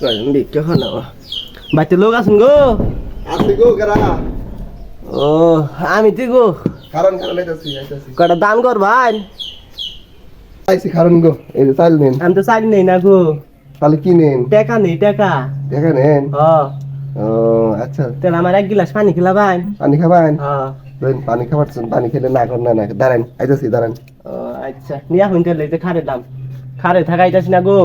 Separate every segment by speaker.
Speaker 1: কয়জন ভিক্ষা খানা বাড়িতে লোক আছেন গো?
Speaker 2: আছে গো কারা
Speaker 1: ও আমি তো গো।
Speaker 2: কারণ কারণ আইতাছি আইতাছি
Speaker 1: কটা দান করবাই
Speaker 2: আইছি কারণ গো এই যে চাল নেন।
Speaker 1: আমি তো চাই নেই না গো।
Speaker 2: তাহলে কি নেন?
Speaker 1: টাকা নেই টাকা।
Speaker 2: দেখা নেন?
Speaker 1: হ
Speaker 2: ও আচ্ছা।
Speaker 1: তাহলে আমার এক গিলাস পানি খেলাবাই
Speaker 2: পানি খাবেন
Speaker 1: হ
Speaker 2: ধরেন, পানি খাবার পানি খেলে না কর না না দাঁড়ান আইতাছি দাঁড়ান
Speaker 1: ও আচ্ছা। নিয়ে এই যে খারে দাম। খারে থাকাইতাছি না গো।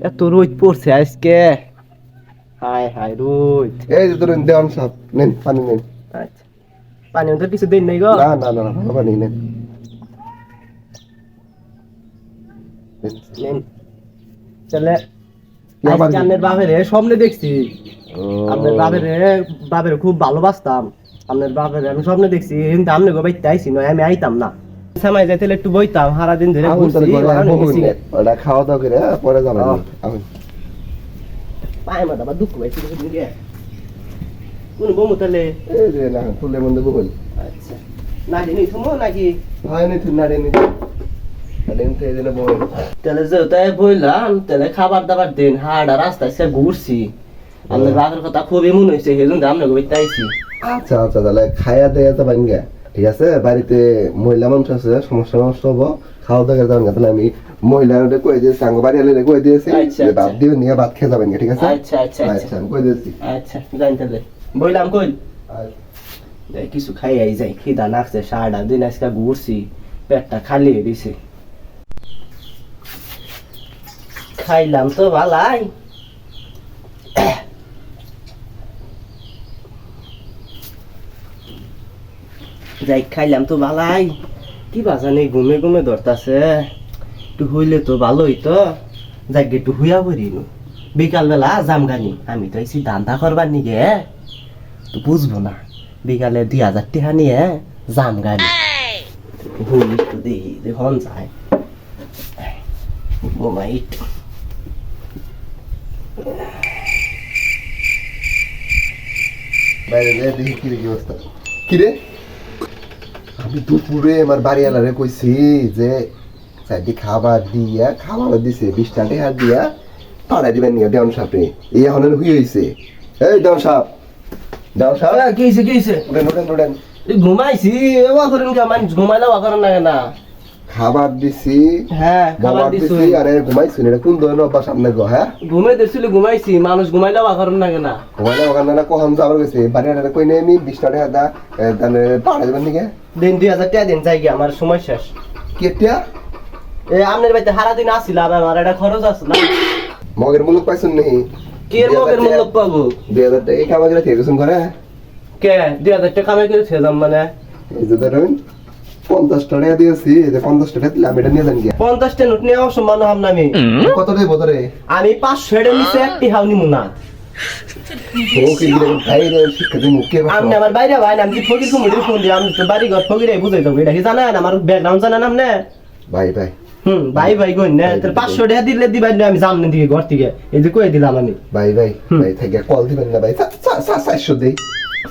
Speaker 1: এত রোদ পড়ছে আজকে। হায় হায় রোদ।
Speaker 2: এই যে ধরেন দেওয়ান নেন পানি নেন।
Speaker 1: আচ্ছা। পানি তো কিছু দিন নেই গো।
Speaker 2: না না না না, ভালো পানি নেন।
Speaker 1: নেন।
Speaker 2: আবার
Speaker 1: আপনার বাপের স্বপ্নে দেখছি। আপনার বাপের বাপের খুব ভালোবাসতাম। আপনার বাপের আমি স্বপ্নে দেখছি। কিন্তু আপনি গো বাইতে আইসি নয় আমি আইতাম না। সামাই যাইতে একটু বইতাম সারা দিন ধরে
Speaker 2: তাহলে। ওটা খাওয়া দাওয়া করে হ্যাঁ, পরে যাবেন
Speaker 1: পায়ে দুঃখ কোন বমু তাহলে?
Speaker 2: এই না
Speaker 1: আচ্ছা। না জানি তুমি নাকি?
Speaker 2: হয় নি নি। তাহলে
Speaker 1: তাহলে যে তাই বললাম তাহলে খাবার দাবার দিন হাড়া রাস্তায় সে ঘুরছি। আপনার বাপের কথা খুবই মনে হয়েছে
Speaker 2: আচ্ছা আচ্ছা তাহলে খাইয়া দেয়া যাবেন গে। ঠিক আছে? বাড়িতে মহিলা মানুষ আছে সমস্যা নষ্ট হব। খাওয়া দাওয়া যাবেন তাহলে আমি মহিলারে কয়ে দিয়েছি আঙ্গ বাড়ি আলে কয়ে দিয়েছি?
Speaker 1: আচ্ছা,
Speaker 2: যে ভাত
Speaker 1: আচ্ছা।
Speaker 2: দিবেন নিয়ে ভাত খেয়ে যাবেন ঠিক আছে?
Speaker 1: আচ্ছা আচ্ছা আচ্ছা।
Speaker 2: আচ্ছা আমি কয়ে দিয়েছি?
Speaker 1: আচ্ছা জানি তাহলে। বললাম কই? কিছু খাই আই যাই খিদা নাকছে সারাটা দিন আজকে ঘুরছি পেটটা খালি হয়ে দিছে। খাইলাম তো ভালাই। যাই খাইলাম তো ভালাই। কি বাজানি, ঘুমে ঘুমে ধরতাছে। একটু হইলে তো ভালো হইতো যাই একটু হুইয়া পড়িনু বিকালবেলা জামগানি আমি তো এসি দান্দা করবার নিগে। তো বুঝব না, বিকালে দুই হাজার টাকা নিয়ে জাম গাড়ি হুই দেখি, দেখুন যায় ঘুমাই একটু
Speaker 2: বাইরে দেখি কি অবস্থা। কি রে? আমি দুপুরে আমার বাড়ি আলারে কইছি যে চারটি খাবার দিয়া খাবার দিছে বিশটা টাকা দিয়া পাড়াই দিবেন নিয়ে দেওয়ান সাপে। এই এখন হুই হয়েছে এই দেওয়ান সাপ দেওয়ান সাপ।
Speaker 1: কি হয়েছে কি হয়েছে ঘুমাইছি ওয়া করেন কে মানুষ ঘুমাইলে ওয়া করেন না না
Speaker 2: খাবার দিছি
Speaker 1: হ্যাঁ খাবার দিছি।
Speaker 2: আরে ঘুমাইছি এটা কোন ধরনের অভ্যাস আপনার গো হ্যাঁ?
Speaker 1: ঘুমাই দিছিল ঘুমাইছি। মানুষ ঘুমাইলে না। না
Speaker 2: ঘুমাইলে ওখানে না কখন যাবার গেছে? বাড়ি কই নেই আমি টাকা তাহলে পাড়াই দিবেন নিকে?
Speaker 1: দিন দুই হাজার টাকা দিন যাই গিয়ে আমার সময় শেষ।
Speaker 2: কেতিয়া
Speaker 1: এ আপনার বাড়িতে দিন আমার একটা খরচ আছে না।
Speaker 2: মগের মুলুক পাইছেন নাকি?
Speaker 1: কি এর মগের মূল্য পাবো?
Speaker 2: দুই হাজার টাকা এই কামা করে থেকে
Speaker 1: কে? দুই হাজার টাকা কামাই করে ছেলাম মানে।
Speaker 2: এই যে ধরুন। পঞ্চাশ টাকা দিয়েছি এই যে পঞ্চাশ টাকা দিলাম এটা নিয়ে যান গিয়া।
Speaker 1: পঞ্চাশটা নোট নিয়ে অসম্মান হম না আমি।
Speaker 2: কত দেবো ধরে
Speaker 1: আমি পাঁচশো নিচে একটি হাউনি মুনা। আমার বাইরে ভাই আমি ফকির ফোন দিই আমি তো বাড়ি ঘর ফকিরে বুঝাই দেবো এটা কি জানেন? আমার ব্যাকগ্রাউন্ড আপনি?
Speaker 2: ভাই ভাই।
Speaker 1: হুম ভাই ভাই কই না তাহলে পাঁচশো টাকা দিলে দিবেন না আমি জামনে দিকে ঘর থেকে। এই যে কই দিলাম আমি।
Speaker 2: ভাই ভাই ভাই থেকে কল দিবেন না ভাই। চারশো দেই।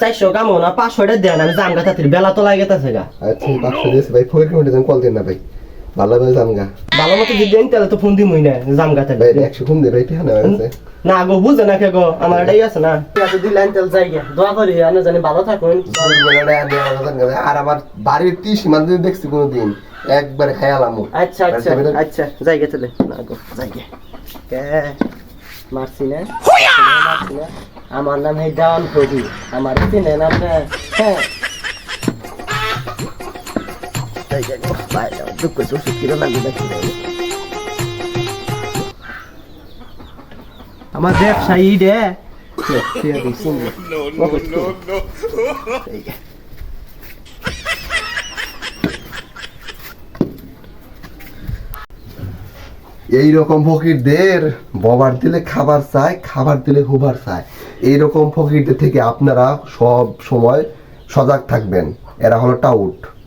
Speaker 1: চারশো কামো না পাঁচশো টাকা দেন আমি জাম গাছাতির বেলা তো লাগে গেছে গা।
Speaker 2: আচ্ছা পাঁচশো দিয়েছি ভাই। ফোর কিলোমিটার দেন কল দিন না ভাই। ভালো ভাবে যান গা।
Speaker 1: ভালো মতো যদি দেন তাহলে তো ফোন দিমই না জাম গাছে
Speaker 2: ভাই একশো কম দে ভাই ঠিক আছে
Speaker 1: না গো বুঝে না কে গো আমার এটাই আছে না। ঠিক আছে দিলেন তাহলে যাই গে দোয়া করি আমি জানি ভালো থাকুন।
Speaker 2: আর আমার বাড়ির টি সীমান্ত দেখছি কোনোদিন একবার খায়ালাম
Speaker 1: আচ্ছা আচ্ছা আচ্ছা যাই গে তাহলে। না গো যাই গে কে? মারছি না মারছি না। আমার নাম এই দেওয়ান কবি আমার চিনে নাম হ্যাঁ দুঃখ সুখ কিরো লাগবে দেখি আমার ব্যবসায়ী রে
Speaker 2: এইরকম ফকিরদের ববার দিলে খাবার চায়, খাবার দিলে হুবার চায়। এই রকম ফকিরদের থেকে আপনারা সব সময় সজাগ থাকবেন। এরা হলো টাউট।